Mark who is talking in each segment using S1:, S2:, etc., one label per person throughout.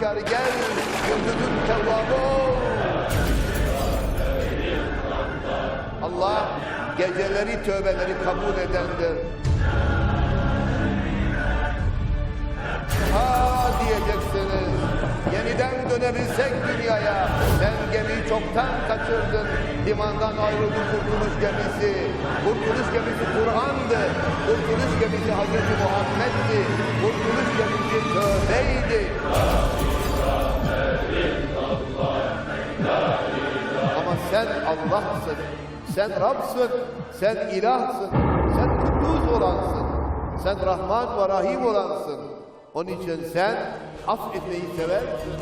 S1: günahkar gel, gündüzün tevvabı ol. Allah geceleri tövbeleri kabul edendir. Ha diyeceksiniz. Yeniden dönebilsek dünyaya. Sen gemiyi çoktan kaçırdın. Limandan ayrıldı kurtuluş gemisi. Kurtuluş gemisi Kur'an'dı. Kurtuluş gemisi Hazreti Muhammed'di. Kurtuluş gemisi tövbeydi. Sen Allah'sın. Sen Rab'sın. Sen ilahsın. Sen kudüs olansın. Sen Rahman ve Rahim olansın. Onun için sen affetmeyi seversin.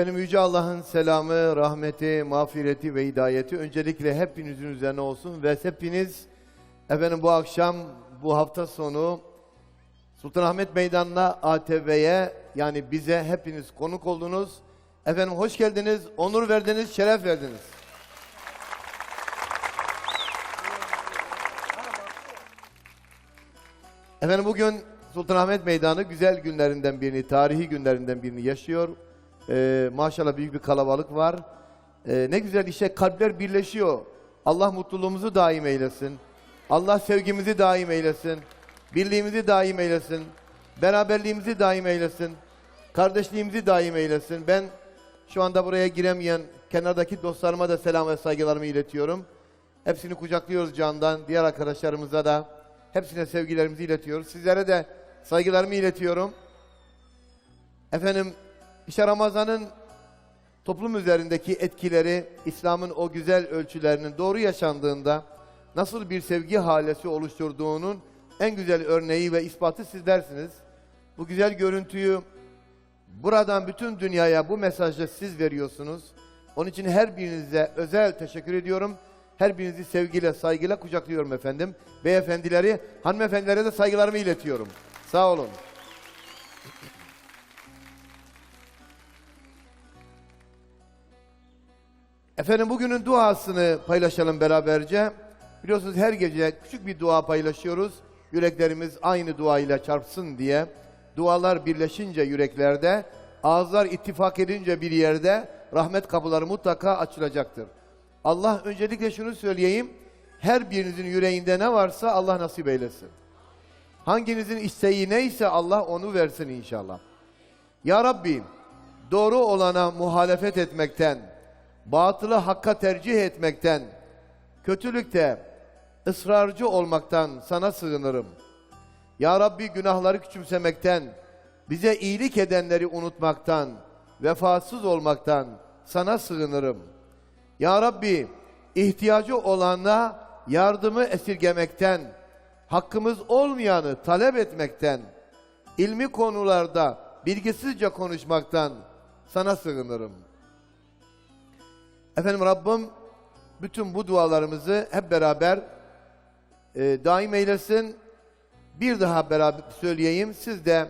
S1: Efendim Yüce Allah'ın selamı, rahmeti, mağfireti ve hidayeti öncelikle hepinizin üzerine olsun ve hepiniz efendim bu akşam, bu hafta sonu Sultanahmet Meydanı'na ATV'ye yani bize hepiniz konuk oldunuz. Efendim hoş geldiniz, onur verdiniz, şeref verdiniz. Efendim bugün Sultanahmet Meydanı güzel günlerinden birini, tarihi günlerinden birini yaşıyor. Ee, maşallah büyük bir kalabalık var. Ee, ne güzel işte kalpler birleşiyor. Allah mutluluğumuzu daim eylesin. Allah sevgimizi daim eylesin. Birliğimizi daim eylesin. Beraberliğimizi daim eylesin. Kardeşliğimizi daim eylesin. Ben şu anda buraya giremeyen kenardaki dostlarıma da selam ve saygılarımı iletiyorum. Hepsini kucaklıyoruz candan. Diğer arkadaşlarımıza da hepsine sevgilerimizi iletiyoruz. Sizlere de saygılarımı iletiyorum. Efendim işte Ramazan'ın toplum üzerindeki etkileri, İslam'ın o güzel ölçülerinin doğru yaşandığında nasıl bir sevgi halesi oluşturduğunun en güzel örneği ve ispatı sizlersiniz. Bu güzel görüntüyü buradan bütün dünyaya bu mesajı siz veriyorsunuz. Onun için her birinize özel teşekkür ediyorum. Her birinizi sevgiyle, saygıyla kucaklıyorum efendim. Beyefendileri, hanımefendilere de saygılarımı iletiyorum. Sağ olun. Efendim bugünün duasını paylaşalım beraberce. Biliyorsunuz her gece küçük bir dua paylaşıyoruz. Yüreklerimiz aynı duayla çarpsın diye. Dualar birleşince yüreklerde, ağızlar ittifak edince bir yerde rahmet kapıları mutlaka açılacaktır. Allah öncelikle şunu söyleyeyim. Her birinizin yüreğinde ne varsa Allah nasip eylesin. Hanginizin isteği neyse Allah onu versin inşallah. Ya Rabbi doğru olana muhalefet etmekten, batılı hakka tercih etmekten, kötülükte ısrarcı olmaktan sana sığınırım. Ya Rabbi günahları küçümsemekten, bize iyilik edenleri unutmaktan, vefasız olmaktan sana sığınırım. Ya Rabbi ihtiyacı olana yardımı esirgemekten, hakkımız olmayanı talep etmekten, ilmi konularda bilgisizce konuşmaktan sana sığınırım. Efendim Rabbim bütün bu dualarımızı hep beraber e, daim eylesin. Bir daha beraber söyleyeyim. Siz de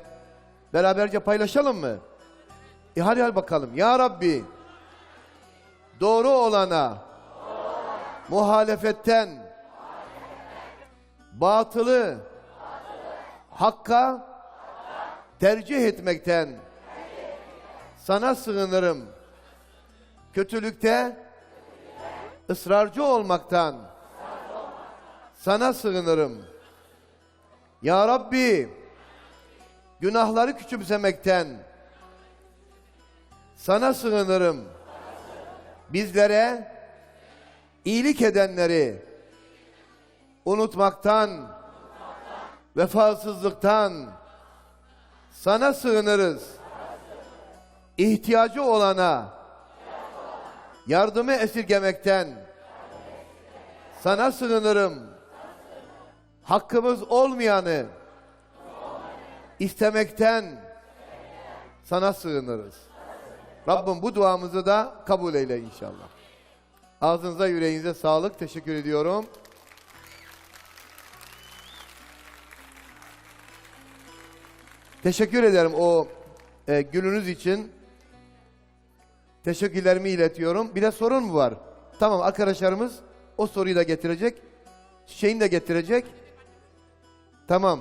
S1: beraberce paylaşalım mı? E hadi hadi bakalım. Ya Rabbi doğru olana muhalefetten batılı hakka tercih etmekten sana sığınırım. Kötülükte ısrarcı olmaktan sana sığınırım. Ya Rabbi günahları küçümsemekten sana sığınırım. Bizlere iyilik edenleri unutmaktan, vefasızlıktan sana sığınırız. İhtiyacı olana yardımı esirgemekten sana sığınırım. Hakkımız olmayanı istemekten sana sığınırız. Rabbim bu duamızı da kabul eyle inşallah. Ağzınıza yüreğinize sağlık. Teşekkür ediyorum. Teşekkür ederim o e, gülünüz için. Teşekkürlerimi iletiyorum. Bir de sorun mu var? Tamam arkadaşlarımız o soruyu da getirecek. Şeyini de getirecek. Tamam.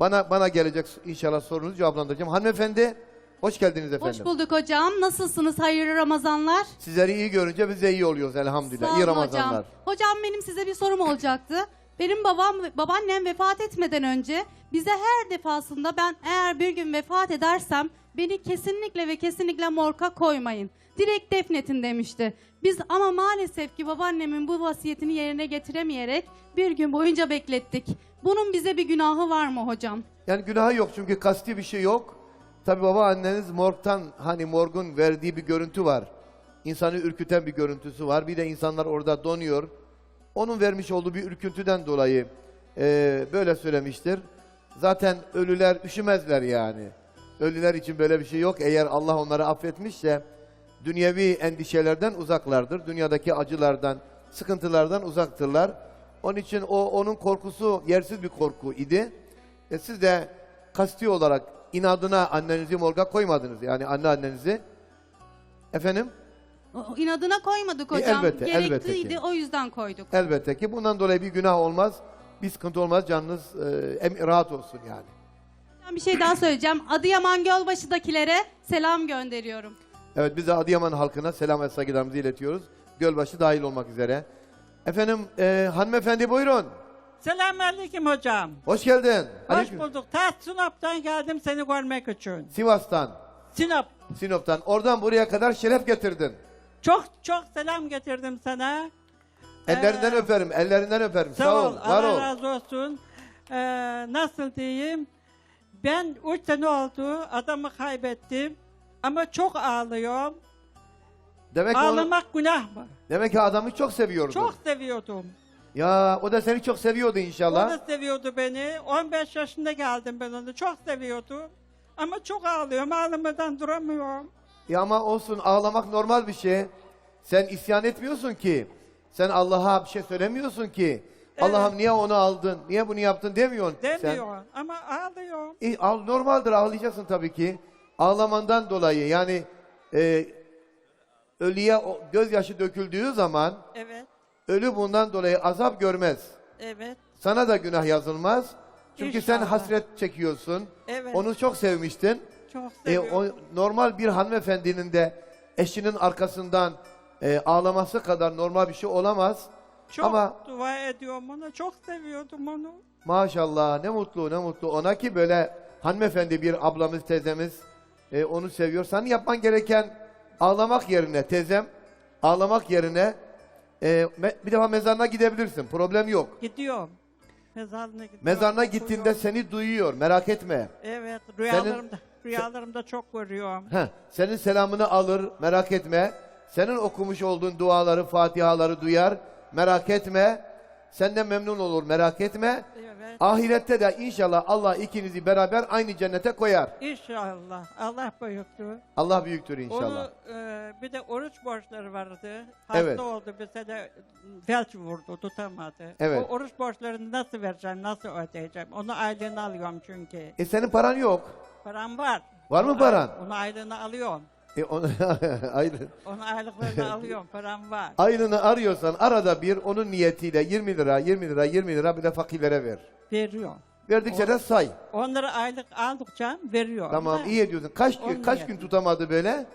S1: Bana bana gelecek inşallah sorunuzu cevaplandıracağım. Hanımefendi hoş geldiniz efendim.
S2: Hoş bulduk hocam. Nasılsınız? Hayırlı Ramazanlar.
S1: Sizleri iyi görünce biz de iyi oluyoruz elhamdülillah.
S2: Sağ
S1: iyi
S2: olun
S1: Ramazanlar.
S2: hocam. Hocam benim size bir sorum olacaktı. Benim babam babaannem vefat etmeden önce bize her defasında ben eğer bir gün vefat edersem beni kesinlikle ve kesinlikle morka koymayın. Direkt defnetin demişti. Biz ama maalesef ki babaannemin bu vasiyetini yerine getiremeyerek bir gün boyunca beklettik. Bunun bize bir günahı var mı hocam?
S1: Yani günahı yok çünkü kasti bir şey yok. Tabi baba anneniz morgtan hani morgun verdiği bir görüntü var. İnsanı ürküten bir görüntüsü var. Bir de insanlar orada donuyor. Onun vermiş olduğu bir ürküntüden dolayı eee, böyle söylemiştir. Zaten ölüler üşümezler yani. Ölüler için böyle bir şey yok. Eğer Allah onları affetmişse dünyevi endişelerden uzaklardır. Dünyadaki acılardan, sıkıntılardan uzaktırlar. Onun için o onun korkusu yersiz bir korku idi. E siz de kasti olarak inadına annenizi morga koymadınız. Yani anne annenizi. Efendim?
S2: O- İnadına koymadık
S1: E,
S2: hocam.
S1: elbette, elbette
S2: Gerekliydi
S1: ki.
S2: o yüzden koyduk.
S1: Elbette ki bundan dolayı bir günah olmaz. Bir sıkıntı olmaz. Canınız e, em- rahat olsun yani.
S2: Ben bir şey daha söyleyeceğim. Adıyaman Gölbaşı'dakilere selam gönderiyorum.
S1: Evet biz de Adıyaman halkına selam ve saygılarımızı iletiyoruz. Gölbaşı dahil olmak üzere. Efendim e, hanımefendi buyurun.
S3: Selamünaleyküm hocam.
S1: Hoş geldin.
S3: Hoş
S1: Aleyküm.
S3: bulduk. Ta Sinop'tan geldim seni görmek için.
S1: Sivas'tan,
S3: Sinop.
S1: Sinop'tan. Oradan buraya kadar şeref getirdin.
S3: Çok çok selam getirdim sana.
S1: Ellerinden öperim, ellerinden öperim.
S3: Sağ, ol.
S1: var
S3: Allah
S1: ol.
S3: razı olsun. Ee, nasıl diyeyim? Ben 3 sene oldu. Adamı kaybettim. Ama çok ağlıyorum.
S1: Demek ki, onu-
S3: Ağlamak günah mı?
S1: demek ki adamı çok seviyordun.
S3: Çok seviyordum.
S1: Ya o da seni çok seviyordu
S3: O
S1: inşallah.
S3: da seviyordu beni. 15 yaşında geldim ben onu. Çok seviyordu. Ama çok ağlıyorum. Ağlamadan duramıyorum.
S1: Ya ama olsun ağlamak normal bir şey. Sen isyan etmiyorsun ki. Sen Allah'a bir şey söylemiyorsun ki.
S3: Evet.
S1: Allah'ım niye onu aldın? Niye bunu yaptın demiyorsun. Sen.
S3: Demiyor. Ama ağlıyorum.
S1: İyi, ağ- normaldir ağlayacaksın tabii ki. Ağlamandan dolayı yani e, ölüye gözyaşı döküldüğü zaman
S3: Evet.
S1: ölü bundan dolayı azap görmez.
S3: Evet.
S1: Sana da günah yazılmaz. Çünkü sen
S3: İnşallah.
S1: hasret çekiyorsun.
S3: Evet.
S1: Onu çok sevmiştin.
S3: Çok
S1: E,
S3: seviyorum.
S1: o, normal bir hanımefendinin de eşinin arkasından e, ağlaması kadar normal bir şey olamaz.
S3: çok
S1: ama-
S3: dua ediyorum ona. Çok seviyordum onu.
S1: Maşallah ne mutlu ne mutlu ona ki böyle hanımefendi bir ablamız teyzemiz e, onu seviyor. Senin yapman gereken ağlamak yerine teyzem ağlamak yerine e, me- bir defa mezarına gidebilirsin. Problem yok.
S3: Gidiyorum. Mezarına gidiyorum.
S1: Mezarına gittiğinde seni duyuyor. Merak etme.
S3: Evet. Rüyalarımda, rüyalarımda çok görüyorum.
S1: Heh, senin selamını alır, merak etme. Senin okumuş olduğun duaları, fatihaları duyar, merak etme. Senden memnun olur, merak etme.
S3: Evet.
S1: Ahirette de inşallah Allah ikinizi beraber aynı cennete koyar.
S3: İnşallah. Allah büyüktü.
S1: Allah büyüktür inşallah.
S3: Onu, e, bir de oruç borçları vardı. Hasta
S1: Evet.
S3: oldu bir sene felç vurdu tutamadı.
S1: Evet.
S3: O oruç borçlarını nasıl vereceğim, nasıl ödeyeceğim? Onu aylığını alıyorum çünkü.
S1: E senin paran yok.
S3: Param var.
S1: Var mı paran?
S3: Onu aylığını alıyorum.
S1: E onu, ayrı.
S3: Onu aylıklarını alıyorum. Param var.
S1: Ayrını arıyorsan arada bir onun niyetiyle 20 lira, 20 lira, 20 lira bir de fakirlere ver.
S3: Veriyorum.
S1: Verdikçe de say.
S3: Onları aylık aldıkça veriyorum.
S1: Tamam iyi ediyorsun. Kaç gün,
S3: Onun
S1: kaç
S3: niyeti.
S1: gün tutamadı böyle?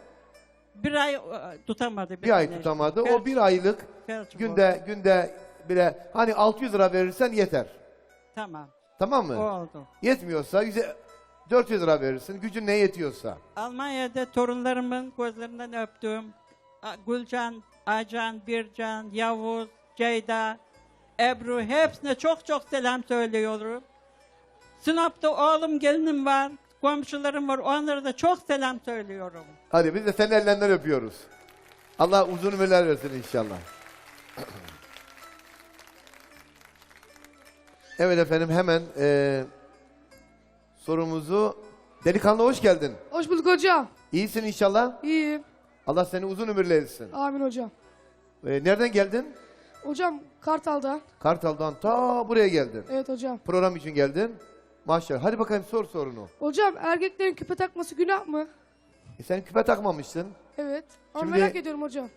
S3: Bir ay e, tutamadı.
S1: Bir ay
S3: sene
S1: tutamadı. O bir aylık
S3: felç
S1: günde günde bile hani 600 lira verirsen yeter.
S3: Tamam.
S1: Tamam mı?
S3: Oldu.
S1: Yetmiyorsa yüze 400 lira verirsin. Gücün ne yetiyorsa.
S3: Almanya'da torunlarımın gözlerinden öptüm. Gülcan, Aycan, Bircan, Yavuz, Ceyda. Ebru hepsine çok çok selam söylüyorum. Sinop'ta oğlum gelinim var, komşularım var. Onlara da çok selam söylüyorum.
S1: Hadi biz de senin ellerinden öpüyoruz. Allah uzun ömürler versin inşallah. Evet efendim hemen eee, sorumuzu... Delikanlı hoş geldin.
S4: Hoş bulduk hocam.
S1: İyisin inşallah.
S4: İyiyim.
S1: Allah seni uzun ömürler etsin.
S4: Amin hocam.
S1: Ee, nereden geldin?
S4: Hocam Kartal'dan.
S1: Kartal'dan ta buraya geldin.
S4: Evet hocam.
S1: Program için geldin. Maşallah. Hadi bakayım sor sorunu.
S4: Hocam erkeklerin küpe takması günah mı?
S1: E, sen küpe takmamışsın.
S4: Evet. Ama
S1: Şimdi-
S4: merak ediyorum hocam.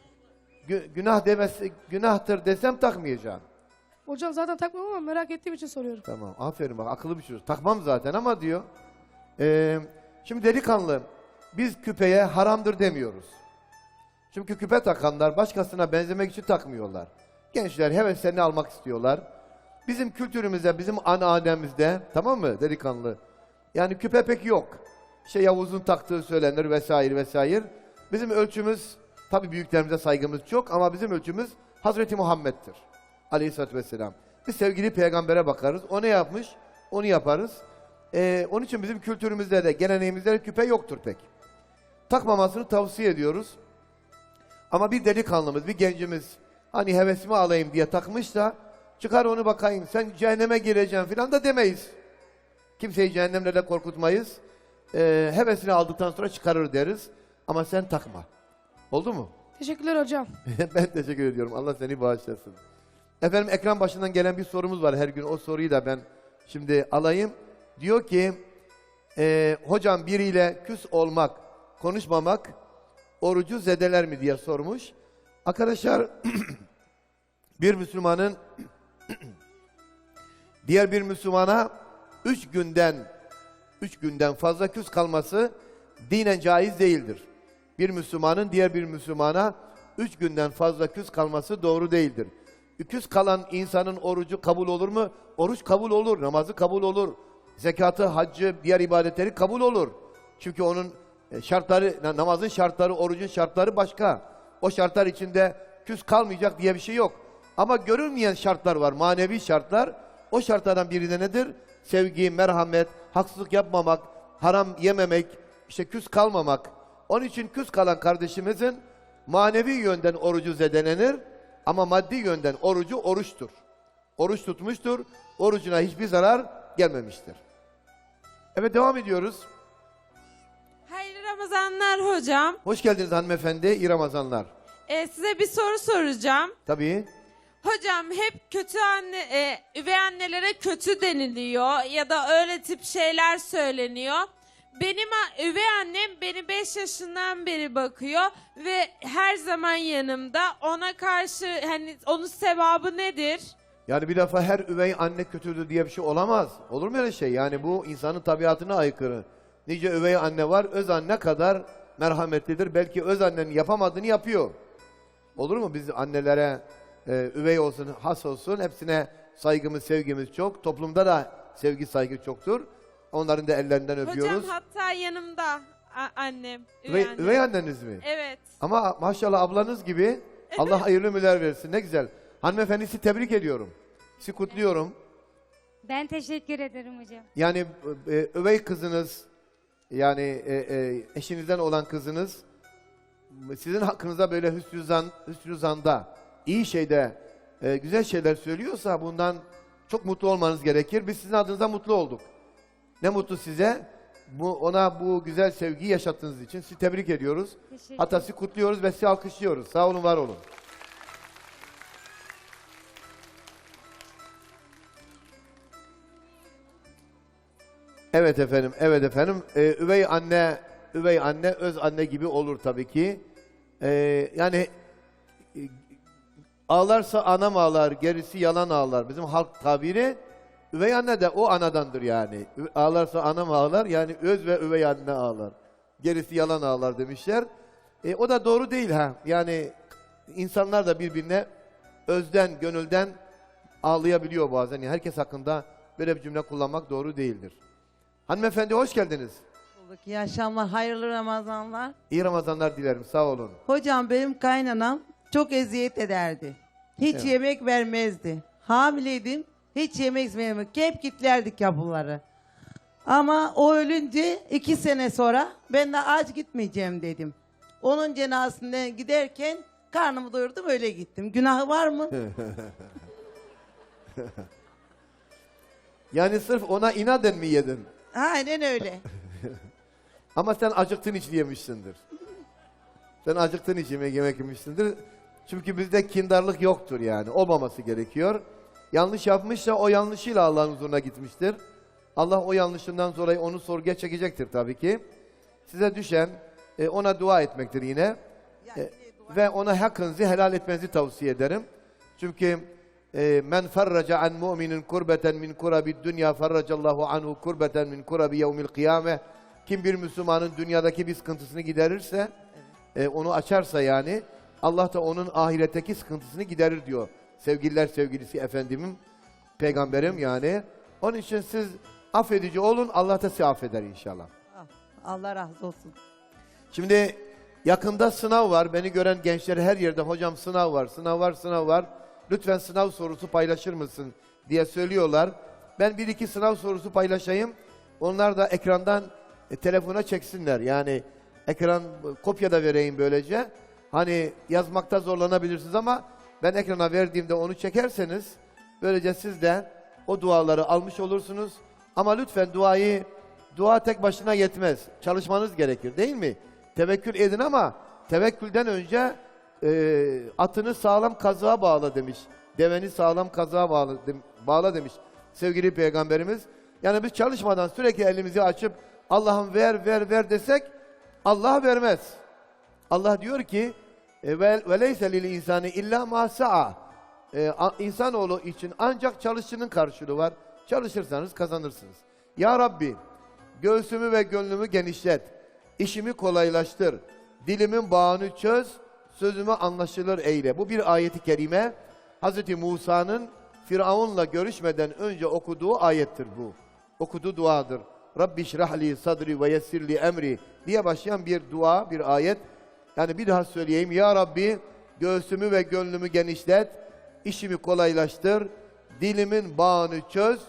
S1: Gü- günah demesi, günahtır desem takmayacaksın.
S4: Hocam zaten takmam ama merak ettiğim için soruyorum.
S1: Tamam. Aferin bak akıllı bir çocuk. Takmam zaten ama diyor. Ee, şimdi delikanlı biz küpeye haramdır demiyoruz. Çünkü küpe takanlar başkasına benzemek için takmıyorlar. Gençler heveslerini almak istiyorlar. Bizim kültürümüzde, bizim anneannemizde tamam mı delikanlı? Yani küpe pek yok. İşte Yavuz'un taktığı söylenir vesaire vesaire. Bizim ölçümüz, tabi büyüklerimize saygımız çok ama bizim ölçümüz Hazreti Muhammed'dir. Aleyhisselatü Vesselam. Biz sevgili peygambere bakarız. O ne yapmış? Onu yaparız. Ee, onun için bizim kültürümüzde de, geleneğimizde de küpe yoktur pek. Takmamasını tavsiye ediyoruz. Ama bir delikanlımız, bir gencimiz hani hevesimi alayım diye takmış da çıkar onu bakayım sen cehenneme gireceksin filan da demeyiz. Kimseyi cehennemle de korkutmayız. Ee, hevesini aldıktan sonra çıkarır deriz. Ama sen takma. Oldu mu?
S4: Teşekkürler hocam.
S1: ben teşekkür ediyorum. Allah seni bağışlasın. Efendim ekran başından gelen bir sorumuz var her gün. O soruyu da ben şimdi alayım. Diyor ki e, hocam biriyle küs olmak, konuşmamak orucu zedeler mi diye sormuş. Arkadaşlar bir Müslümanın diğer bir Müslümana üç günden üç günden fazla küs kalması dinen caiz değildir. Bir Müslümanın diğer bir Müslümana üç günden fazla küs kalması doğru değildir. Küs kalan insanın orucu kabul olur mu? Oruç kabul olur, namazı kabul olur. Zekatı, haccı, diğer ibadetleri kabul olur. Çünkü onun e, şartları, na- namazın şartları, orucun şartları başka. O şartlar içinde küs kalmayacak diye bir şey yok. Ama görülmeyen şartlar var, manevi şartlar. O şartlardan biri de nedir? Sevgi, merhamet, haksızlık yapmamak, haram yememek, işte küs kalmamak. Onun için küs kalan kardeşimizin manevi yönden orucu zedelenir ama maddi yönden orucu oruçtur. Oruç tutmuştur, orucuna hiçbir zarar gelmemiştir. Evet devam ediyoruz.
S5: Hayırlı Ramazanlar hocam.
S1: Hoş geldiniz hanımefendi, iyi Ramazanlar.
S5: Ee, size bir soru soracağım.
S1: Tabii.
S5: Hocam hep kötü anne, e, üvey annelere kötü deniliyor ya da öyle tip şeyler söyleniyor. Benim üvey annem beni 5 yaşından beri bakıyor ve her zaman yanımda. Ona karşı hani onun sevabı nedir?
S1: Yani bir defa her üvey anne kötüdür diye bir şey olamaz. Olur mu öyle şey? Yani bu insanın tabiatına aykırı. Nice üvey anne var, öz anne kadar merhametlidir. Belki öz annenin yapamadığını yapıyor. Olur mu? Biz annelere e, üvey olsun, has olsun hepsine saygımız, sevgimiz çok. Toplumda da sevgi, saygı çoktur. Onların da ellerinden öpüyoruz.
S5: Hocam hatta yanımda a- annem, üvey,
S1: üvey,
S5: annem.
S1: üvey anneniz mi?
S5: Evet.
S1: Ama maşallah ablanız gibi Allah hayırlı ömürler versin. Ne güzel. Hanımefendi sizi tebrik ediyorum. Sizi kutluyorum.
S6: Ben teşekkür ederim hocam.
S1: Yani e, övey kızınız yani e, e, eşinizden olan kızınız sizin hakkınızda böyle hüsnü, zan, hüsnü zanda, iyi şeyde, e, güzel şeyler söylüyorsa bundan çok mutlu olmanız gerekir. Biz sizin adınıza mutlu olduk. Ne mutlu size. Bu, ona bu güzel sevgiyi yaşattığınız için sizi tebrik ediyoruz.
S6: Teşekkür
S1: sizi kutluyoruz ve sizi alkışlıyoruz. Sağ olun, var olun. Evet efendim, evet efendim. Ee, üvey anne, üvey anne öz anne gibi olur tabii ki. Ee, yani e, ağlarsa anam ağlar, gerisi yalan ağlar. Bizim halk tabiri üvey anne de o anadandır yani. Ağlarsa anam ağlar, yani öz ve üvey anne ağlar. Gerisi yalan ağlar demişler. E, o da doğru değil ha. Yani insanlar da birbirine özden, gönülden ağlayabiliyor bazen. Yani herkes hakkında böyle bir cümle kullanmak doğru değildir. Hanımefendi hoş geldiniz.
S7: bulduk. İyi akşamlar, hayırlı Ramazanlar.
S1: İyi Ramazanlar dilerim. Sağ olun.
S7: Hocam benim kaynanam çok eziyet ederdi. Hiç
S1: Evet.
S7: yemek vermezdi. Hamileydim. Hiç yemek yemek. Hep kilitlerdik kapıları. Ama o ölünce iki sene sonra ben de aç gitmeyeceğim dedim. Onun cenazesine giderken karnımı doyurdum öyle gittim. Günahı var mı?
S1: Yani sırf ona inaden mi yedin?
S7: Aynen öyle.
S1: Ama sen acıktığın için yemişsindir. Sen acıktığın için yemek yemişsindir. Çünkü bizde kindarlık yoktur yani. Olmaması gerekiyor. Yanlış yapmışsa o yanlışıyla Allah'ın huzuruna gitmiştir. Allah o yanlışından dolayı onu sorguya çekecektir tabii ki. Size düşen e, ona dua etmektir yine. E, ve ona hakkınızı helal etmenizi tavsiye ederim. Çünkü e, men ferraca an mu'minin kurbeten min kurabi dünya ferracallahu anhu kurbeten min kurabi yevmil kıyame. Kim bir Müslümanın dünyadaki bir sıkıntısını giderirse, e, onu açarsa yani Allah da onun ahiretteki sıkıntısını giderir diyor. Sevgililer sevgilisi efendimim, peygamberim yani. Onun için siz affedici olun, Allah da sizi affeder inşallah.
S7: Allah razı olsun.
S1: Şimdi yakında sınav var. Beni gören gençler her yerde hocam sınav var, sınav var, sınav var. Lütfen sınav sorusu paylaşır mısın diye söylüyorlar. Ben bir iki sınav sorusu paylaşayım. Onlar da ekrandan e, telefona çeksinler. Yani ekran kopya da vereyim böylece. Hani yazmakta zorlanabilirsiniz ama ben ekrana verdiğimde onu çekerseniz böylece siz de o duaları almış olursunuz. Ama lütfen duayı dua tek başına yetmez. Çalışmanız gerekir değil mi? Tevekkül edin ama tevekkülden önce e, atını sağlam kazığa bağla demiş. Deveni sağlam kazığa bağla, dem- bağla demiş sevgili peygamberimiz. Yani biz çalışmadan sürekli elimizi açıp Allah'ım ver ver ver desek Allah vermez. Allah diyor ki ve ve leyse lil insani illa ma sa'a. E, insanoğlu için ancak çalışının karşılığı var. Çalışırsanız kazanırsınız. Ya Rabbi göğsümü ve gönlümü genişlet. işimi kolaylaştır. Dilimin bağını çöz. Sözümü anlaşılır eyle. Bu bir ayeti kerime. Hz. Musa'nın Firavun'la görüşmeden önce okuduğu ayettir bu. Okuduğu duadır. Rabbi şrahli sadri ve yessirli emri diye başlayan bir dua, bir ayet. Yani bir daha söyleyeyim. Ya Rabbi göğsümü ve gönlümü genişlet, işimi kolaylaştır, dilimin bağını çöz,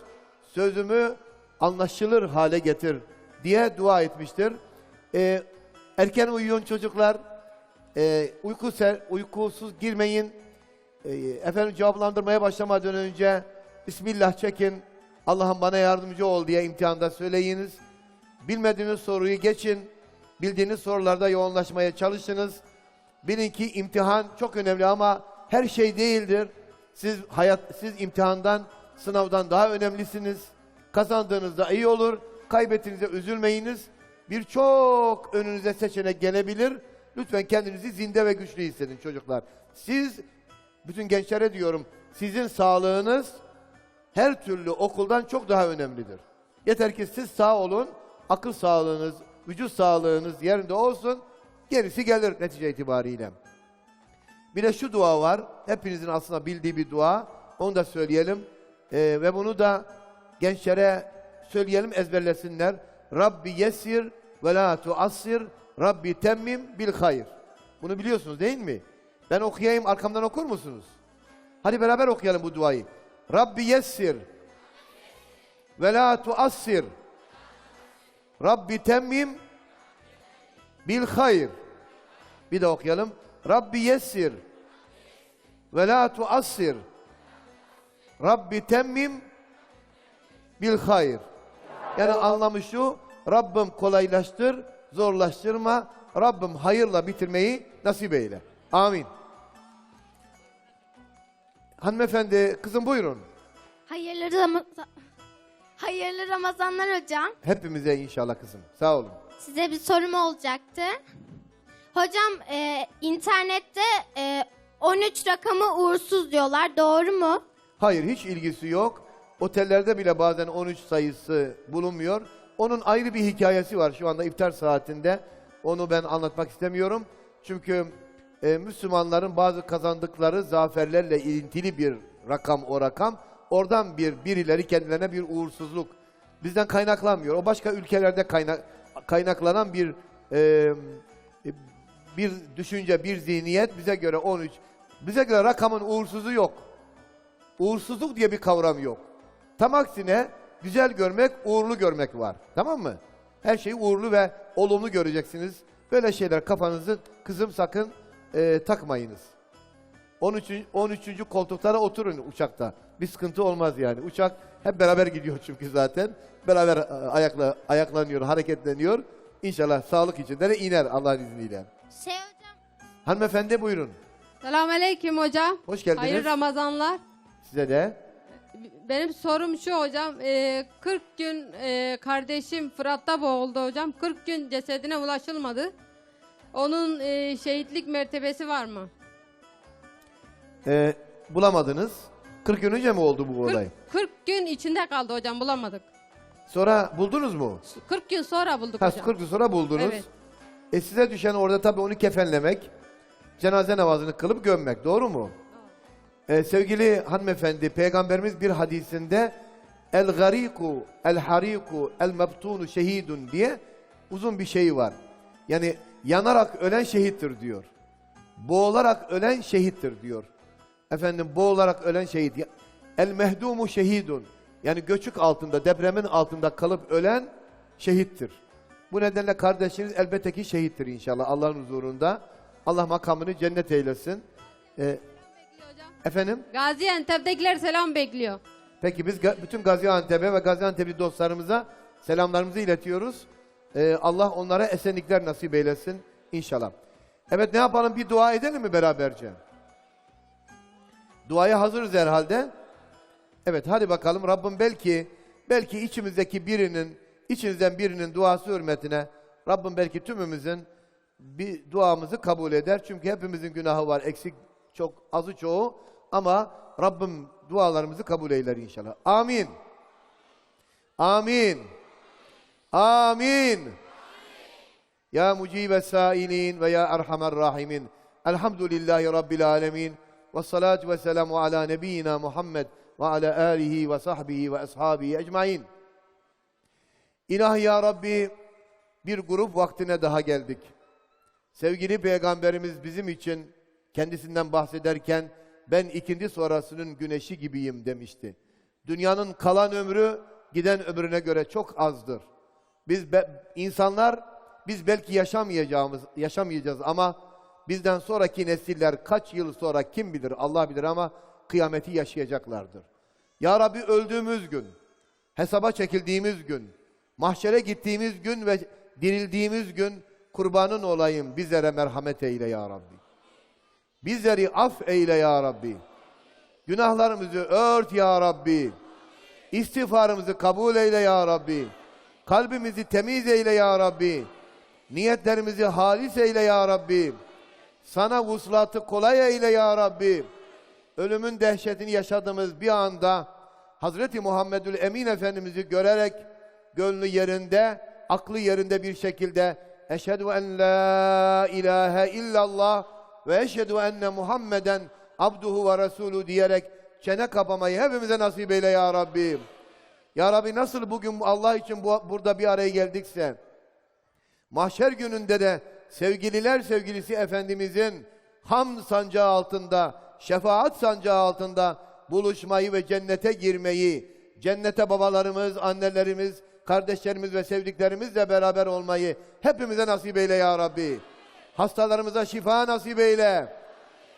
S1: sözümü anlaşılır hale getir diye dua etmiştir. Ee, erken uyuyun çocuklar, Ee, uyku ser, uykusuz girmeyin. Ee, efendim cevaplandırmaya başlamadan önce Bismillah çekin, Allah'ım bana yardımcı ol diye imtihanda söyleyiniz. Bilmediğiniz soruyu geçin. Bildiğiniz sorularda yoğunlaşmaya çalışınız. Bilin ki imtihan çok önemli ama her şey değildir. Siz hayat siz imtihandan, sınavdan daha önemlisiniz. Kazandığınızda iyi olur. Kaybettiğinizde üzülmeyiniz. Birçok önünüze seçenek gelebilir. Lütfen kendinizi zinde ve güçlü hissedin çocuklar. Siz bütün gençlere diyorum, sizin sağlığınız her türlü okuldan çok daha önemlidir. Yeter ki siz sağ olun, akıl sağlığınız, vücut sağlığınız yerinde olsun, gerisi gelir netice itibariyle. Bir de şu dua var, hepinizin aslında bildiği bir dua, onu da söyleyelim. Ee, ve bunu da gençlere söyleyelim, ezberlesinler. Rabbi yesir ve la tuassir, Rabbi temmim bil hayır. Bunu biliyorsunuz değil mi? Ben okuyayım, arkamdan okur musunuz? Hadi beraber okuyalım bu duayı. Rabbi yessir ve la tuassir. Rabbi temmim bil hayır. Bir de okuyalım. Rabbi yessir ve la tuassir. Rabbi temmim bil hayır. Yani anlamı şu. Rabbim kolaylaştır, zorlaştırma. Rabbim hayırla bitirmeyi nasip eyle. Amin. Hanımefendi, kızım buyurun.
S8: Hayırlı Ramazan... Hayırlı Ramazanlar hocam.
S1: Hepimize inşallah kızım. Sağ olun.
S8: Size bir sorum olacaktı. Hocam e, internette e, 13 rakamı uğursuz diyorlar. Doğru mu?
S1: Hayır hiç ilgisi yok. Otellerde bile bazen 13 sayısı bulunmuyor. Onun ayrı bir hikayesi var şu anda iftar saatinde. Onu ben anlatmak istemiyorum. Çünkü e, Müslümanların bazı kazandıkları zaferlerle ilintili bir rakam o rakam. Oradan bir birileri kendilerine bir uğursuzluk bizden kaynaklanmıyor. O başka ülkelerde kaynak, kaynaklanan bir e, bir düşünce, bir zihniyet bize göre 13. Bize göre rakamın uğursuzu yok. uğursuzluk diye bir kavram yok. Tam aksine güzel görmek, uğurlu görmek var. Tamam mı? Her şeyi uğurlu ve olumlu göreceksiniz. Böyle şeyler kafanızı kızım sakın e, takmayınız. 13. 13. koltuklara oturun uçakta. Bir sıkıntı olmaz yani. Uçak hep beraber gidiyor çünkü zaten. Beraber e, ayakla ayaklanıyor, hareketleniyor. İnşallah sağlık içinde de iner Allah'ın izniyle.
S8: Şey hocam
S1: Hanımefendi buyurun.
S9: Selamünaleyküm hocam.
S1: Hoş geldiniz.
S9: Hayırlı Ramazanlar.
S1: Size de.
S9: Benim sorum şu hocam. e, 40 gün e, kardeşim Fırat'ta boğuldu hocam. 40 gün cesedine ulaşılmadı. Onun e, şehitlik mertebesi var mı?
S1: E, bulamadınız. 40 gün önce mi oldu bu
S9: 40,
S1: olay?
S9: 40 gün içinde kaldı hocam bulamadık.
S1: Sonra buldunuz mu?
S9: 40 gün sonra bulduk
S1: Ha,
S9: hocam.
S1: 40 gün sonra buldunuz.
S9: Evet.
S1: E size düşen orada tabii onu kefenlemek, cenaze namazını kılıp gömmek. Doğru mu? E, sevgili hanımefendi, Peygamberimiz bir hadisinde el gariku, el hariku, el mebtunu şehidun diye uzun bir şey var. Yani yanarak ölen şehittir diyor. Boğularak ölen şehittir diyor. Efendim boğularak ölen şehit. El mehdumu şehidun. Yani göçük altında, depremin altında kalıp ölen şehittir. Bu nedenle kardeşiniz elbette ki şehittir inşallah Allah'ın huzurunda. Allah makamını cennet eylesin. Ee, efendim?
S9: Gaziantep'tekiler selam bekliyor.
S1: Peki biz bütün Gaziantep'e ve Gaziantep'li dostlarımıza selamlarımızı iletiyoruz. Ee, Allah onlara esenlikler nasip eylesin inşallah. Evet ne yapalım bir dua edelim mi beraberce? Duaya hazırız herhalde. Evet hadi bakalım Rabbim belki belki içimizdeki birinin içinizden birinin duası hürmetine Rabbim belki tümümüzün bir duamızı kabul eder. Çünkü hepimizin günahı var. Eksik çok azı çoğu ama Rabbim dualarımızı kabul eyler inşallah. Amin. Amin. Amin. Ya mucibe sailin ve ya erhamer rahimin. Elhamdülillahi Rabbil alemin. Ve salatu ve selamu ala nebiyyina Muhammed ve ala alihi ve sahbihi ve ashabihi ecmain. İlahi ya Rabbi bir grup vaktine daha geldik. Sevgili Peygamberimiz bizim için kendisinden bahsederken ben ikindi sonrasının güneşi gibiyim demişti. Dünyanın kalan ömrü giden ömrüne göre çok azdır. Biz be- insanlar biz belki yaşamayacağımız yaşamayacağız ama bizden sonraki nesiller kaç yıl sonra kim bilir Allah bilir ama kıyameti yaşayacaklardır. Ya Rabbi öldüğümüz gün, hesaba çekildiğimiz gün, mahşere gittiğimiz gün ve dirildiğimiz gün kurbanın olayım bizlere merhamet eyle ya Rabbi. Bizleri af eyle ya Rabbi. Günahlarımızı ört ya Rabbi. İstiğfarımızı kabul eyle ya Rabbi. Kalbimizi temiz eyle ya Rabbi. Niyetlerimizi halis eyle ya Rabbi. Sana vuslatı kolay eyle ya Rabbi. Ölümün dehşetini yaşadığımız bir anda Hazreti Muhammedül Emin Efendimiz'i görerek gönlü yerinde, aklı yerinde bir şekilde Eşhedü en la ilahe illallah ve eşhedü enne Muhammeden abduhu ve resulü diyerek çene kapamayı hepimize nasip eyle ya Rabbi. Ya Rabbi nasıl bugün Allah için bu, burada bir araya geldikse mahşer gününde de sevgililer sevgilisi Efendimizin ham sancağı altında, şefaat sancağı altında buluşmayı ve cennete girmeyi, cennete babalarımız, annelerimiz, kardeşlerimiz ve sevdiklerimizle beraber olmayı hepimize nasip eyle ya Rabbi. Hastalarımıza şifa nasip eyle.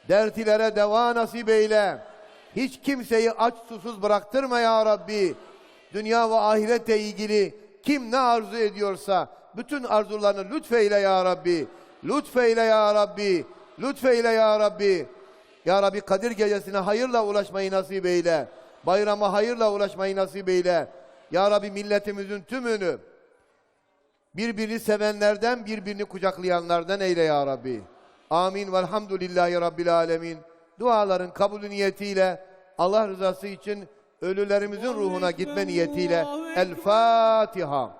S1: Dertlilere deva nasip eyle. Hiç kimseyi aç susuz bıraktırma ya Rabbi. Dünya ve ahirette ilgili kim ne arzu ediyorsa bütün arzularını lütfeyle ya Rabbi. Lütfeyle ya Rabbi. Lütfeyle ya Rabbi. Ya Rabbi Kadir gecesine hayırla ulaşmayı nasip eyle. Bayrama hayırla ulaşmayı nasip eyle. Ya Rabbi milletimizin tümünü birbirini sevenlerden, birbirini kucaklayanlardan eyle ya Rabbi. Amin. Velhamdülillahi Rabbil alemin. Duaların kabulü niyetiyle Allah rızası için ölülerimizin ruhuna gitme niyetiyle El Fatiha.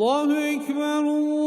S10: Allahu Ekber, Allahu